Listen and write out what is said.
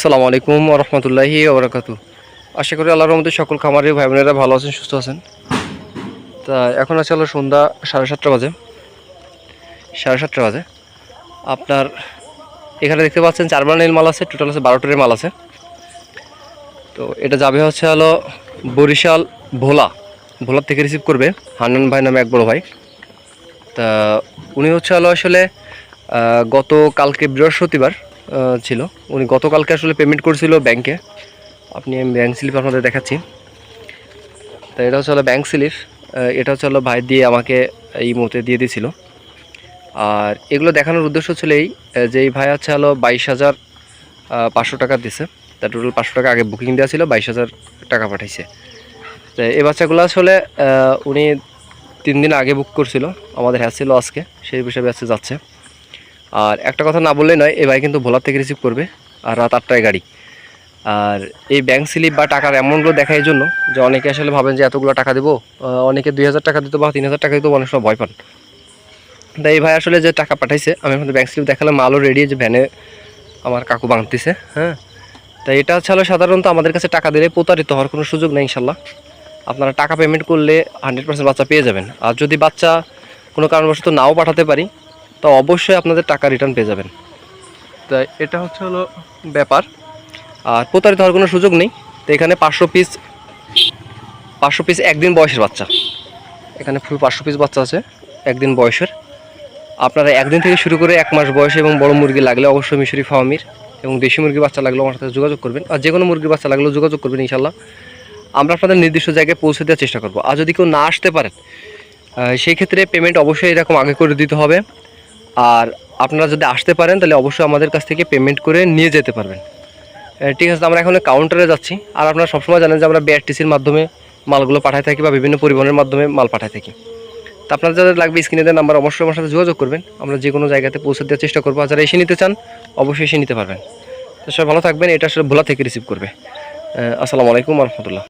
আসসালামু আলাইকুম রহমতুল্লাহি ওবরাকাতু আশা করি আল্লাহর মধ্যে সকল খামারি ভাই বোনেরা ভালো আছেন, সুস্থ আছেন। তা এখন আছে হলো সন্ধ্যা সাড়ে সাতটা বাজে। সাড়ে সাতটা বাজে। আপনার এখানে দেখতে পাচ্ছেন চার বান্ডেল মাল আছে টোটাল আছে বারো টনের মাল আছে। তো এটা যাবে হচ্ছে হলো বরিশাল ভোলা। ভোলার থেকে রিসিভ করবে হান্নান ভাই নামে এক বড় ভাই। তা উনি হচ্ছে হলো আসলে গত কালকে বৃহস্পতিবার ছিল। উনি গতকালকে আসলে পেমেন্ট করেছিল ব্যাংকে আপনি আমি ব্যাংক স্লিপ আপনাদের দেখাচ্ছি। তা এটা হচ্ছে হলো ব্যাংক স্লিপ এটা হচ্ছে হলো ভাই দিয়ে আমাকে এই মুহূর্তে দিয়ে দিয়েছিল আর এগুলো দেখানোর উদ্দেশ্য ছিল এই যে এই ভাই হচ্ছে হলো বাইশ হাজার পাঁচশো টাকা দিছে। তা টোটাল পাঁচশো টাকা আগে বুকিং দেওয়া ছিল, বাইশ হাজার টাকা পাঠাইছে। তো এই বাচ্চাগুলো আসলে উনি তিন দিন আগে বুক করছিল, আমাদের হ্যাঁ ছিল আজকে, সেই বিষয়ে আজকে যাচ্ছে। আর একটা কথা না বললেই নয়, এই ভাই কিন্তু ভোলার থেকে রিসিভ করবে, আর রাত আটটায় গাড়ি। আর এই ব্যাংক স্লিপ বা টাকার অ্যামাউন্টগুলো দেখা এই জন্য যে অনেকে আসলে ভাবেন যে এতগুলো টাকা দেবো অনেকে দুই হাজার টাকা দিত বা তিন হাজার টাকা দিত, অনেক সময় ভয় পান। তাই এই ভাই আসলে যে টাকা পাঠাইছে, আমি আপনাদের ব্যাংক স্লিপ দেখালাম, মালও রেডি যে ভ্যানে আমার কাকু বাঁধতেছে হ্যাঁ। তাই এটা হলো সাধারণত আমাদের কাছে টাকা দিলে প্রতারিত হওয়ার কোনো সুযোগ নেই ইনশাল্লাহ। আপনারা টাকা পেমেন্ট করলে হান্ড্রেড পার্সেন্ট বাচ্চা পেয়ে যাবেন। আর যদি বাচ্চা কোনো কারণবশত নাও পাঠাতে পারি তো অবশ্যই আপনাদের টাকা রিটার্ন পেয়ে যাবেন। তাই এটা হচ্ছে হলো ব্যাপার। আর প্রতারিত হওয়ার কোনো সুযোগ নেই। তো এখানে পাঁচশো পিস পাঁচশো পিস একদিন বয়সের বাচ্চা। এখানে ফুল পাঁচশো পিস বাচ্চা আছে, একদিন বয়সের। আপনারা একদিন থেকে শুরু করে এক মাস বয়সে এবং বড় মুরগি লাগলে অবশ্যই মিশরি ফার্মির এবং দেশি মুরগি বাচ্চা লাগলেও আমার সাথে যোগাযোগ করবেন। আর যে কোনো মুরগির বাচ্চা লাগলেও যোগাযোগ করবেন ইনশাল্লাহ আমরা আপনাদের নির্দিষ্ট জায়গায় পৌঁছে দেওয়ার চেষ্টা করব। আর যদি কেউ না আসতে পারেন সেই ক্ষেত্রে পেমেন্ট অবশ্যই এরকম আগে করে দিতে হবে। আর আপনারা যদি আসতে পারেন, তাহলে অবশ্যই আমাদের কাছ থেকে পেমেন্ট করে নিয়ে যেতে পারবেন। ঠিক আছে আমরা এখন কাউন্টারে যাচ্ছি। আর আপনারা সবসময় জানেন যে আমরা বিআরটিসির মাধ্যমে মালগুলো পাঠায় থাকি বা বিভিন্ন পরিবহনের মাধ্যমে মাল পাঠায় থাকি। তো আপনার যাদের লাগবে স্ক্রিনে দেওয়ার নাম্বার অবশ্যই আমার সাথে যোগাযোগ করবেন। আমরা যে কোনো জায়গাতে পৌঁছে দেওয়ার চেষ্টা করব। আর যারা এসে নিতে চান, অবশ্যই এসে নিতে পারবেন। তো সবাই ভালো থাকবেন। এটা আসলে ভোলা থেকে রিসিভ করবে। আসসালামু আলাইকুম রহমতুল্লাহ।